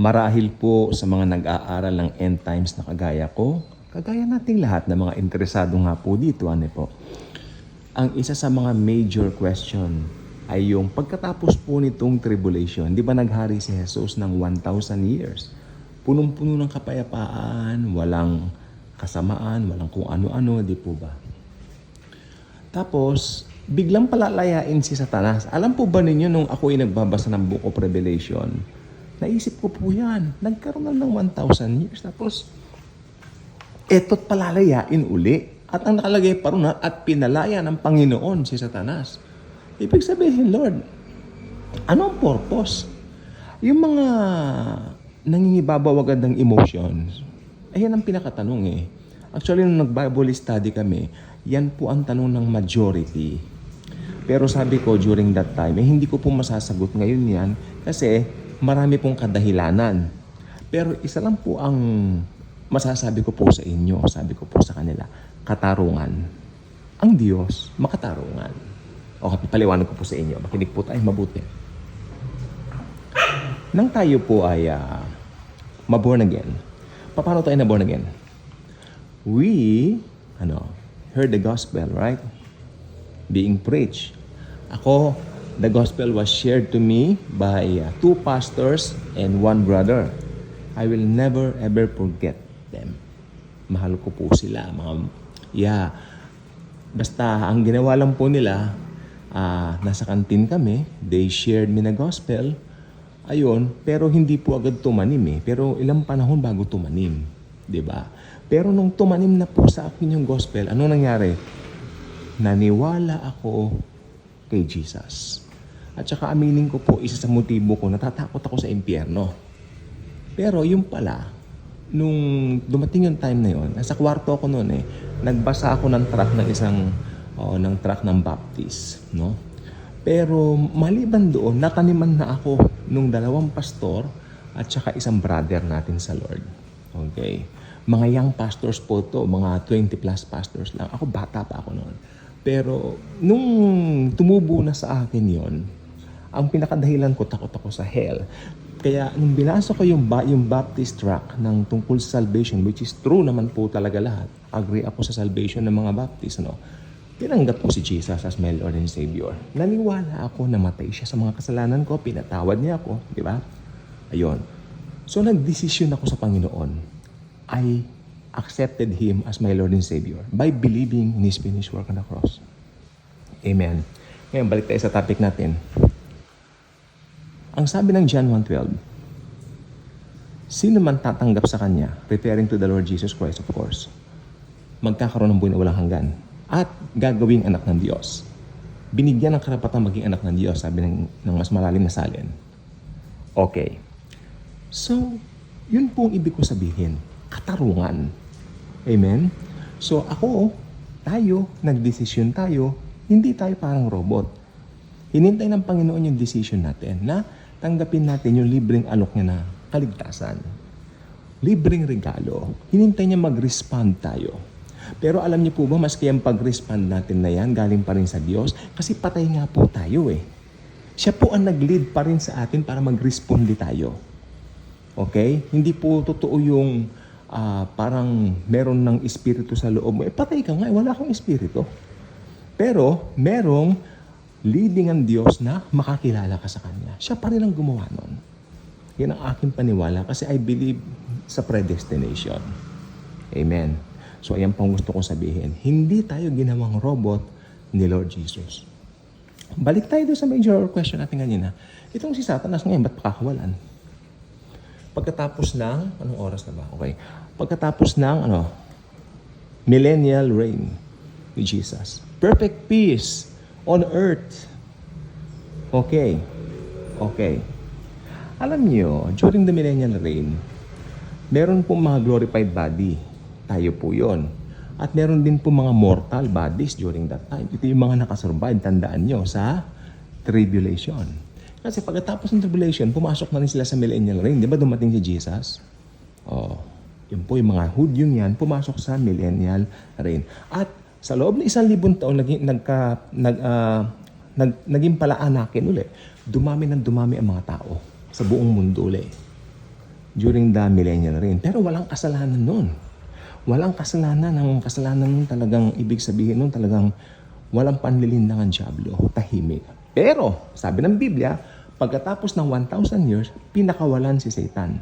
Marahil po sa mga nag-aaral ng end times na kagaya ko, kagaya nating lahat na mga interesado nga po dito, ano po. Ang isa sa mga major question ay yung pagkatapos po nitong tribulation, di ba naghari si Jesus ng 1,000 years? Punong-puno ng kapayapaan, walang kasamaan, walang kung ano-ano, di po ba? Tapos, biglang palalayain si Satanas. Alam po ba ninyo nung ako ay nagbabasa ng Book of Revelation, naisip ko po yan. Nagkaroon na ng 1,000 years. Tapos, eto't palalayain uli. At ang nakalagay pa rin, at pinalaya ng Panginoon si Satanas. Ibig sabihin, Lord, ano purpose? Yung mga nangingibabaw ng emotions, ayan ang pinakatanong eh. Actually, nung nag-Bible study kami, yan po ang tanong ng majority. Pero sabi ko during that time, eh, hindi ko po masasagot ngayon yan kasi marami pong kadahilanan. Pero isa lang po ang masasabi ko po sa inyo, sabi ko po sa kanila, katarungan. Ang Diyos, makatarungan. O paliwanag ko po sa inyo, makinig po tayo mabuti. Nang tayo po ay uh, maborn again, paano tayo na born again? We, ano, heard the gospel, right? Being preached. Ako, the gospel was shared to me by uh, two pastors and one brother. I will never ever forget them. Mahal ko po sila, mga, yeah. Basta, ang ginawa lang po nila, ah, nasa kantin kami, they shared me the gospel, ayun, pero hindi po agad tumanim eh. Pero ilang panahon bago tumanim, 'di ba? Pero nung tumanim na po sa akin yung gospel, ano nangyari? Naniwala ako kay Jesus. At saka aminin ko po, isa sa motibo ko, natatakot ako sa impyerno. Pero yung pala, nung dumating yung time na yun, nasa kwarto ako noon eh, nagbasa ako ng track ng isang, oh, ng track ng Baptist, no? Pero maliban doon, nataniman na ako nung dalawang pastor at saka isang brother natin sa Lord. Okay? Mga young pastors po to, mga 20 plus pastors lang. Ako bata pa ako noon. Pero nung tumubo na sa akin yon, ang pinakadahilan ko takot ako sa hell. Kaya nung binasa ko yung, ba, yung Baptist track ng tungkol sa salvation, which is true naman po talaga lahat. Agree ako sa salvation ng mga Baptist, no? Tinanggap ko si Jesus as my Lord and Savior. Naniwala ako na matay siya sa mga kasalanan ko, pinatawad niya ako, di ba? Ayun. So nagdesisyon ako sa Panginoon. I accepted Him as my Lord and Savior by believing in His finished work on the cross. Amen. Ngayon, balik tayo sa topic natin. Ang sabi ng John 1.12, Sino man tatanggap sa Kanya, referring to the Lord Jesus Christ, of course, magkakaroon ng buhay na walang hanggan at gagawing anak ng Diyos. Binigyan ng karapatan maging anak ng Diyos, sabi ng, ng mas malalim na salin. Okay. So, yun po ang ibig ko sabihin. Katarungan. Amen? So, ako, tayo, nagdesisyon tayo, hindi tayo parang robot. Hinintay ng Panginoon yung decision natin na tanggapin natin yung libreng alok niya na kaligtasan. Libreng regalo. Hinintay niya mag-respond tayo. Pero alam niyo po ba, maski ang pag-respond natin na yan, galing pa rin sa Diyos, kasi patay nga po tayo eh. Siya po ang nag-lead pa rin sa atin para mag-responde tayo. Okay? Hindi po totoo yung ah, parang meron ng espiritu sa loob mo. Eh, patay ka nga, eh, wala kang espiritu. Pero, merong leading ang Diyos na makakilala ka sa Kanya. Siya pa rin ang gumawa nun. Yan ang aking paniwala kasi I believe sa predestination. Amen. So, ayan pang gusto kong sabihin. Hindi tayo ginawang robot ni Lord Jesus. Balik tayo doon sa major question natin kanina. Itong si Satanas ngayon, ba't pakakawalan? Pagkatapos ng, anong oras na ba? Okay. Pagkatapos ng, ano, millennial reign ni Jesus. Perfect peace on earth. Okay. Okay. Alam niyo, during the millennial reign, meron pong mga glorified body. Tayo po yon. At meron din po mga mortal bodies during that time. Ito yung mga nakasurvive, tandaan nyo, sa tribulation. Kasi pagkatapos ng tribulation, pumasok na rin sila sa millennial reign. Di ba dumating si Jesus? Oh, yun po yung mga Hudyong yan, pumasok sa millennial reign. At sa loob ng isang libon taon, naging, nagka, nag, ah, nag, naging palaanakin uli. Dumami ng dumami ang mga tao sa buong mundo uli. during the millennial reign. Pero walang kasalanan nun. Walang kasalanan. Ang kasalanan nun talagang ibig sabihin nun talagang walang panlilinlang ang Diablo. Tahimik. Pero, sabi ng Biblia, pagkatapos ng 1,000 years, pinakawalan si Satan.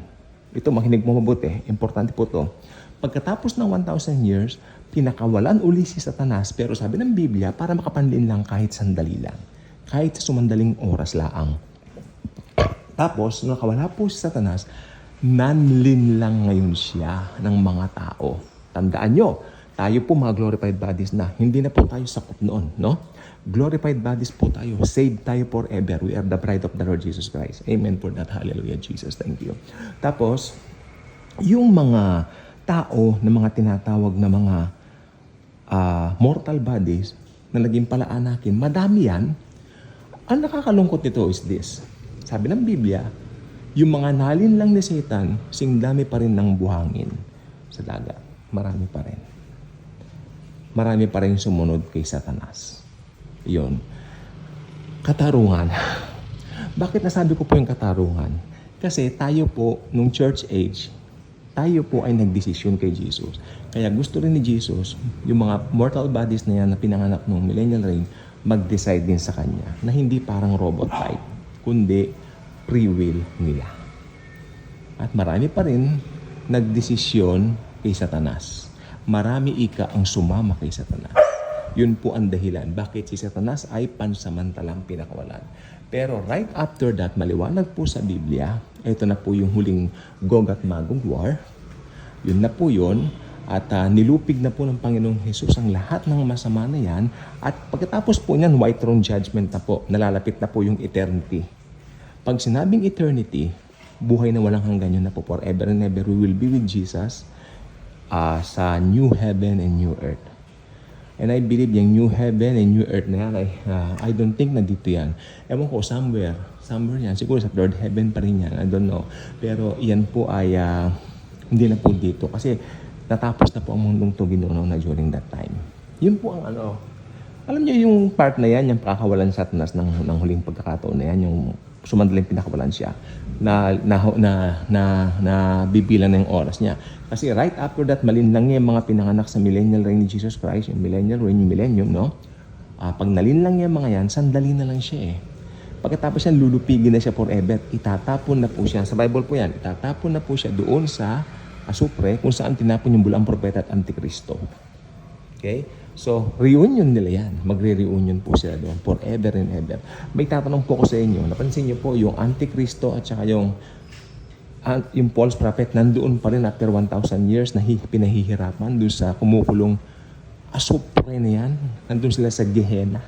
Ito, makinig mo mabuti. Importante po to. Pagkatapos ng 1,000 years, pinakawalan uli si Satanas. Pero sabi ng Biblia, para makapanlin lang kahit sandali lang. Kahit sa sumandaling oras laang. Tapos, nakawala po si Satanas, nanlin lang ngayon siya ng mga tao. Tandaan nyo, tayo po mga glorified bodies na. Hindi na po tayo sakop noon, no? Glorified bodies po tayo. Saved tayo forever. We are the bride of the Lord Jesus Christ. Amen for that. Hallelujah, Jesus. Thank you. Tapos, yung mga tao na mga tinatawag na mga ah, mortal bodies na naging palaanakin, madami yan. Ang nakakalungkot nito is this. Sabi ng Biblia, yung mga nalin lang ni Satan, sing dami pa rin ng buhangin sa dagat. Marami pa rin. Marami pa rin sumunod kay Satanas. Yun. Katarungan. Bakit nasabi ko po yung katarungan? Kasi tayo po, nung church age, tayo po ay nagdesisyon kay Jesus. Kaya gusto rin ni Jesus, yung mga mortal bodies na yan na pinanganak nung millennial reign, mag-decide din sa Kanya na hindi parang robot type, kundi free will nila. At marami pa rin nagdesisyon kay Satanas. Marami ika ang sumama kay Satanas. Yun po ang dahilan bakit si Satanas ay pansamantalang pinakawalan. Pero right after that, maliwanag po sa Biblia, ito na po yung huling Gog at Magog War. Yun na po yun. At ah, nilupig na po ng Panginoong Jesus ang lahat ng masama na yan. At pagkatapos po niyan, white throne judgment na po. Nalalapit na po yung eternity. Pag sinabing eternity, buhay na walang hanggan yun na po forever and ever. We will be with Jesus ah, sa new heaven and new earth. And I believe yung new heaven and new earth na yan, ay, ah, I don't think na dito yan. Ewan ko, somewhere, somewhere yan. Siguro sa third heaven pa rin yan. I don't know. Pero yan po ay ah, hindi na po dito. Kasi natapos na po ang mundong to ginuno na during that time. Yun po ang ano. Alam niyo yung part na yan, yung pakakawalan sa Satanas ng, ng huling pagkakataon na yan, yung sumandaling pinakawalan siya na na na na, na bibilang ng oras niya. Kasi right after that, malinlang niya yung mga pinanganak sa millennial reign ni Jesus Christ, yung millennial reign, yung millennium, no? Ah, pag nalinlang niya yung mga yan, sandali na lang siya eh. Pagkatapos yan, lulupigin na siya forever. Itatapon na po siya. Sa Bible po yan, itatapon na po siya doon sa asupre kung saan tinapon yung bulang propeta at antikristo. Okay? So, reunion nila yan. Magre-reunion po sila doon forever and ever. May tatanong po ko sa inyo. Napansin niyo po yung Antikristo at saka yung ang yung false prophet nandoon pa rin after 1,000 years na hi- pinahihirapan doon sa kumukulong asupre na yan. Nandun sila sa Gehenna.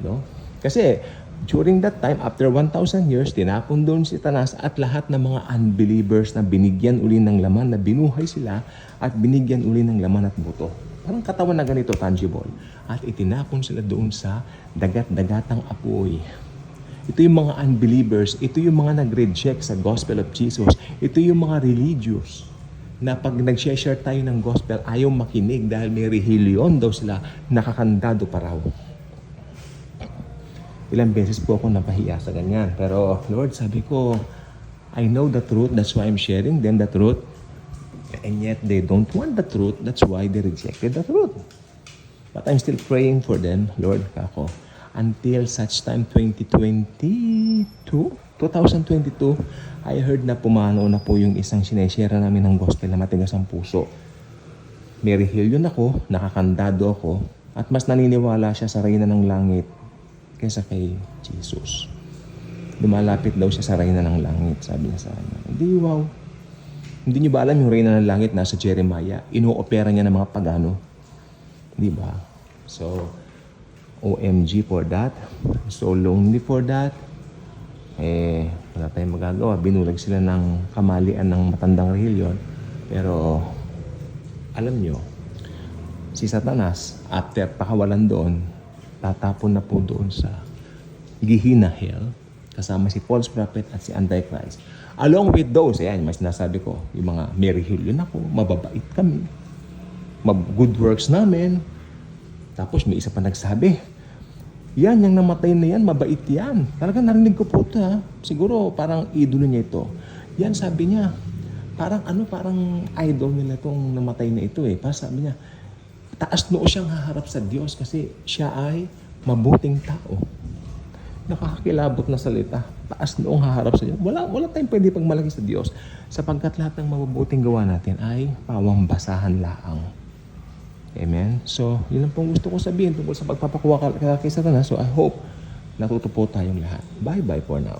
No? Kasi during that time, after 1,000 years, tinapon doon si Tanas at lahat ng mga unbelievers na binigyan uli ng laman, na binuhay sila at binigyan uli ng laman at buto. Parang katawan na ganito, tangible. At itinapon sila doon sa dagat-dagatang apoy. Ito yung mga unbelievers, ito yung mga nag-reject sa gospel of Jesus, ito yung mga religious na pag nag-share tayo ng gospel, ayaw makinig dahil may rehilyon daw sila, nakakandado pa raw. Ilang beses po ako napahiya sa ganyan. Pero Lord, sabi ko, I know the truth, that's why I'm sharing them the truth. And yet they don't want the truth, that's why they rejected the truth. But I'm still praying for them, Lord, kako. Until such time 2022, 2022, I heard na pumano na po yung isang sineshare namin ng gospel na matigas ang puso. May rehilyon ako, nakakandado ako, at mas naniniwala siya sa reyna ng langit kaysa kay Jesus. Lumalapit daw siya sa reyna ng langit, sabi niya sa kanya. Hindi, wow. Hindi niyo ba alam yung reyna ng langit nasa Jeremiah? Inoopera niya ng mga pagano. Di ba? So, OMG for that. So lonely for that. Eh, wala tayong magagawa. Binulag sila ng kamalian ng matandang rehilyon. Pero, alam nyo, si Satanas, after pakawalan doon, tatapon na po doon sa Gehenna Hell, kasama si false prophet at si Antichrist. Along with those, ayan, mas sinasabi ko, yung mga may rehilyon ako, mababait kami, mag good works namin. Tapos may isa pa nagsabi, yan, yung namatay na yan, mabait yan. Talaga narinig ko po ito ha. Siguro parang idolo niya ito. Yan sabi niya, parang ano, parang idol nila itong namatay na ito eh. Para sabi niya, taas noo siyang haharap sa Diyos kasi siya ay mabuting tao. Nakakakilabot na salita. Taas noong haharap sa Diyos. Wala, wala tayong pwede pagmalaki sa Diyos sapagkat lahat ng mabubuting gawa natin ay pawang basahan laang. Amen? So, yun lang pong gusto ko sabihin tungkol sa pagpapakuha ka kay Satanas. So, I hope natuto po tayong lahat. Bye-bye for now.